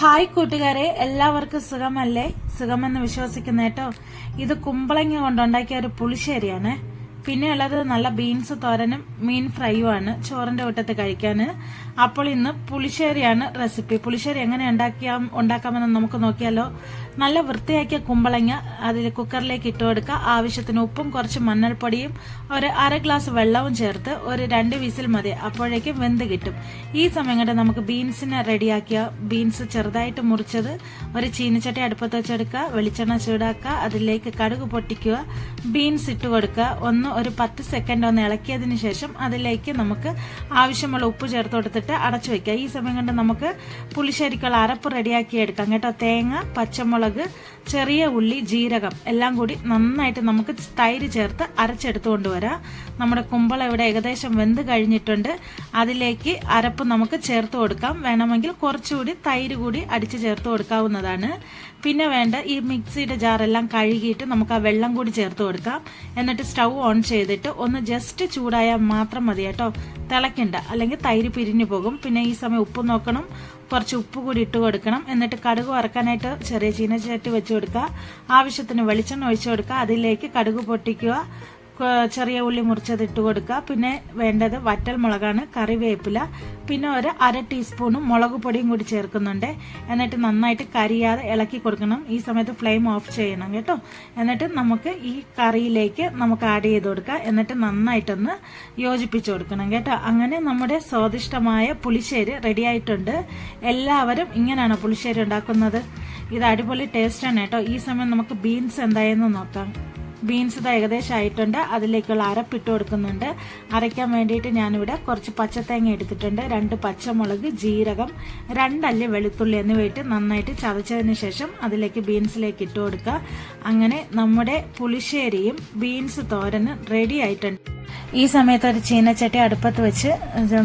Hi കൂട്ടുകാരെ എല്ലാവർക്കും സുഖമല്ലേ? സുഖമെന്ന് വിശ്വസിക്കുന്ന കേട്ടോ. ഇത് കുമ്പളങ്ങ കൊണ്ടുണ്ടാക്കിയ ഒരു പുളിശ്ശേരിയാണ്. പിന്നെ ഉള്ളത് നല്ല ബീൻസ് തോരനും മീൻ ഫ്രൈയും ആണ് ചോറിന്റെ കൂട്ടത്ത് കഴിക്കാൻ. അപ്പോൾ ഇന്ന് പുളിശ്ശേരിയാണ് റെസിപ്പി. പുളിശ്ശേരി എങ്ങനെ ഉണ്ടാക്കിയാ ഉണ്ടാക്കാമെന്ന് നമുക്ക് നോക്കിയാലോ. നല്ല വൃത്തിയാക്കിയ കുമ്പളങ്ങ അതിൽ കുക്കറിലേക്ക് ഇട്ട് കൊടുക്കുക. ആവശ്യത്തിന് ഉപ്പും കുറച്ച് മഞ്ഞൾപ്പൊടിയും ഒരു അര ഗ്ലാസ് വെള്ളവും ചേർത്ത് ഒരു രണ്ട് വിസിൽ മതി. അപ്പോഴേക്കും വെന്ത് കിട്ടും. ഈ സമയം കൊണ്ട് നമുക്ക് ബീൻസിനെ റെഡിയാക്കിയ ബീൻസ് ചെറുതായിട്ട് മുറിച്ചത് ഒരു ചീനച്ചട്ടി അടുപ്പത്ത് വെച്ചെടുക്കുക. വെളിച്ചെണ്ണ ചൂടാക്കുക. അതിലേക്ക് കടുക് പൊട്ടിക്കുക. ബീൻസ് ഇട്ട് കൊടുക്കുക. ഒന്ന് ഒരു പത്ത് സെക്കൻഡ് ഒന്ന് ഇളക്കിയതിന് ശേഷം അതിലേക്ക് നമുക്ക് ആവശ്യമുള്ള ഉപ്പ് ചേർത്ത് കൊടുത്തിട്ട് അടച്ചു വെക്കുക. ഈ സമയം കൊണ്ട് നമുക്ക് പുളിശ്ശേരിക്കുള്ള അരപ്പ് റെഡിയാക്കി എടുക്കാം. കേട്ടോ? തേങ്ങ പച്ചമുളക് ചെറിയ ഉള്ളി ജീരകം എല്ലാം കൂടി നന്നായിട്ട് നമുക്ക് തൈര് ചേർത്ത് അരച്ചെടുത്ത് കൊണ്ടുവരാം. നമ്മുടെ കുമ്പളം ഇവിടെ ഏകദേശം വെന്ത് കഴിഞ്ഞിട്ടുണ്ട്. അതിലേക്ക് അരപ്പ് നമുക്ക് ചേർത്ത് കൊടുക്കാം. വേണമെങ്കിൽ കുറച്ചുകൂടി തൈര് കൂടി അടിച്ച് ചേർത്ത് കൊടുക്കാവുന്നതാണ്. പിന്നെ വേണ്ട ഈ മിക്സിയുടെ ജാറെല്ലാം കഴുകിയിട്ട് നമുക്ക് ആ വെള്ളം കൂടി ചേർത്ത് കൊടുക്കാം. എന്നിട്ട് സ്റ്റൗ ഓൺ ചെയ്തിട്ട് ഒന്ന് ജസ്റ്റ് ചൂടായാൽ മാത്രം മതി കേട്ടോ. തിളക്കണ്ട അല്ലെങ്കിൽ തൈര് പിരിഞ്ഞു പോകും. പിന്നെ ഈ സമയം ഉപ്പ് നോക്കണം. കുറച്ച് ഉപ്പ് കൂടി ഇട്ട് കൊടുക്കണം. എന്നിട്ട് കടുക് വറക്കാനായിട്ട് ചെറിയ ചീനച്ചട്ടി വെച്ച് കൊടുക്കുക. ആവശ്യത്തിന് വെളിച്ചെണ്ണ ഒഴിച്ചു കൊടുക്കുക. അതിലേക്ക് കടുക് പൊട്ടിക്കുക. ചെറിയ ഉള്ളി മുറിച്ചത് ഇട്ട് കൊടുക്കുക. പിന്നെ വേണ്ടത് വറ്റൽ മുളകാണ് കറിവേപ്പില പിന്നെ ഒരു അര ടീസ്പൂണും മുളക് പൊടിയും കൂടി ചേർക്കുന്നുണ്ട്. എന്നിട്ട് നന്നായിട്ട് കരിയാതെ ഇളക്കി കൊടുക്കണം. ഈ സമയത്ത് ഫ്ലെയിം ഓഫ് ചെയ്യണം കേട്ടോ. എന്നിട്ട് നമുക്ക് ഈ കറിയിലേക്ക് നമുക്ക് ആഡ് ചെയ്ത് കൊടുക്കുക. എന്നിട്ട് നന്നായിട്ടൊന്ന് യോജിപ്പിച്ചു കൊടുക്കണം കേട്ടോ. അങ്ങനെ നമ്മുടെ സ്വാദിഷ്ടമായ പുളിശ്ശേരി റെഡിയായിട്ടുണ്ട് എല്ലാവരും ഇങ്ങനെയാണ് പുളിശ്ശേരി ഉണ്ടാക്കുന്നത്? ഇത് അടിപൊളി ടേസ്റ്റാണ് കേട്ടോ. ഈ സമയം നമുക്ക് ബീൻസ് എന്തായെന്ന് നോക്കാം. ബീൻസ് ഇത് ഏകദേശം ആയിട്ടുണ്ട്. അതിലേക്കുള്ള അരപ്പിട്ട് കൊടുക്കുന്നുണ്ട്. അരയ്ക്കാൻ വേണ്ടിയിട്ട് ഞാനിവിടെ കുറച്ച് പച്ചത്തേങ്ങ എടുത്തിട്ടുണ്ട്. രണ്ട് പച്ചമുളക് ജീരകം രണ്ടല്ലി വെളുത്തുള്ളി എന്നിവയിട്ട് നന്നായിട്ട് ചതച്ചതിന് ശേഷം അതിലേക്ക് ബീൻസിലേക്ക് ഇട്ട് കൊടുക്കുക. അങ്ങനെ നമ്മുടെ പുളിശ്ശേരിയും ബീൻസ് തോരനും റെഡി ആയിട്ടുണ്ട്. ഈ സമയത്ത് ഒരു ചീനച്ചട്ടി അടുപ്പത്ത് വെച്ച്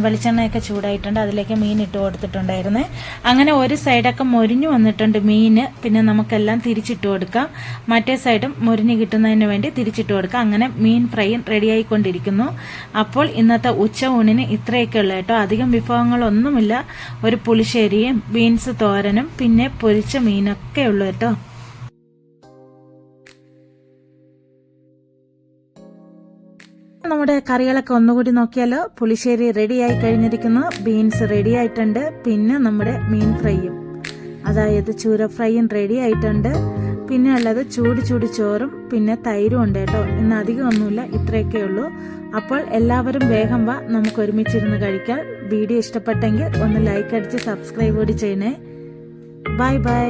വെളിച്ചെണ്ണയൊക്കെ ചൂടായിട്ടുണ്ട്. അതിലേക്ക് മീൻ ഇട്ട് കൊടുത്തിട്ടുണ്ടായിരുന്നേ. അങ്ങനെ ഒരു സൈഡൊക്കെ മൊരിഞ്ഞു വന്നിട്ടുണ്ട് മീന്. പിന്നെ നമുക്കെല്ലാം തിരിച്ചിട്ട് കൊടുക്കാം. മറ്റേ സൈഡും മൊരിഞ്ഞ് കിട്ടുന്നതിന് വേണ്ടി തിരിച്ചിട്ട് കൊടുക്കാം. അങ്ങനെ മീൻ ഫ്രൈ റെഡി ആയിക്കൊണ്ടിരിക്കുന്നു അപ്പോൾ ഇന്നത്തെ ഉച്ച ഊണിന് ഇത്രയൊക്കെ ഉള്ളു കേട്ടോ. അധികം വിഭവങ്ങളൊന്നുമില്ല. ഒരു പുളിശ്ശേരിയും ബീൻസ് തോരനും പിന്നെ പൊരിച്ച മീനൊക്കെ ഉള്ളു കേട്ടോ. നമ്മുടെ കറികളൊക്കെ ഒന്നുകൂടി നോക്കിയാലോ? പുളിശ്ശേരി റെഡിയായി കഴിഞ്ഞിരിക്കുന്നു. ബീൻസ് റെഡി ആയിട്ടുണ്ട് പിന്നെ നമ്മുടെ മീൻ ഫ്രൈയും. അതായത് ചൂര ഫ്രൈയും റെഡി ആയിട്ടുണ്ട് പിന്നെ ഉള്ളത് ചൂട് ചൂട് ചോറും പിന്നെ തൈരും ഉണ്ട് കേട്ടോ. ഇന്ന് അധികം ഒന്നുമില്ല ഇത്രയൊക്കെ ഉള്ളൂ. അപ്പോൾ എല്ലാവരും വേഗം വാ നമുക്ക് ഒരുമിച്ചിരുന്ന് കഴിക്കാം. വീഡിയോ ഇഷ്ടപ്പെട്ടെങ്കിൽ ഒന്ന് ലൈക്ക് അടിച്ച് സബ്സ്ക്രൈബ് കൂടി ചെയ്യണേ. Bye bye